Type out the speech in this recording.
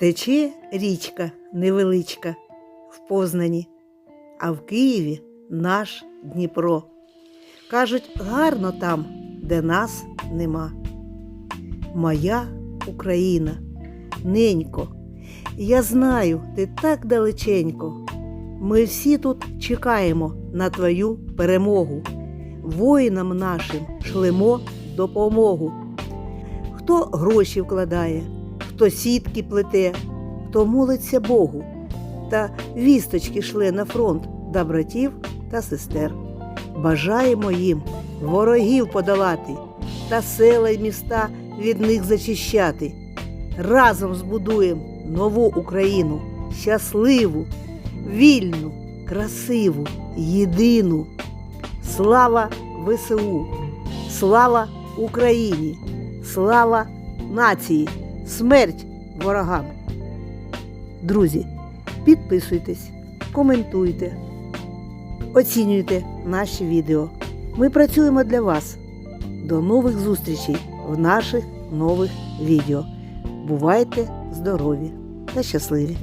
Тече річка невеличка в Познані, а в Києві наш Дніпро. Кажуть, гарно там, де нас нема. Моя Україна, ненько, я знаю, ти так далеченько. Ми всі тут чекаємо на твою перемогу. Воїнам нашим шлемо допомогу. Хто гроші вкладає, хто сітки плете, хто молиться Богу, та вісточки шле на фронт до братів та сестер. Бажаємо їм ворогів подолати та села й міста від них зачищати. Разом збудуємо нову Україну, щасливу, вільну, красиву, єдину. Слава ВСУ! Слава Україні! Слава нації! Смерть ворогам! Друзі, підписуйтесь, коментуйте, оцінюйте наші відео. Ми працюємо для вас. До нових зустрічей в наших нових відео. Бувайте здорові та щасливі!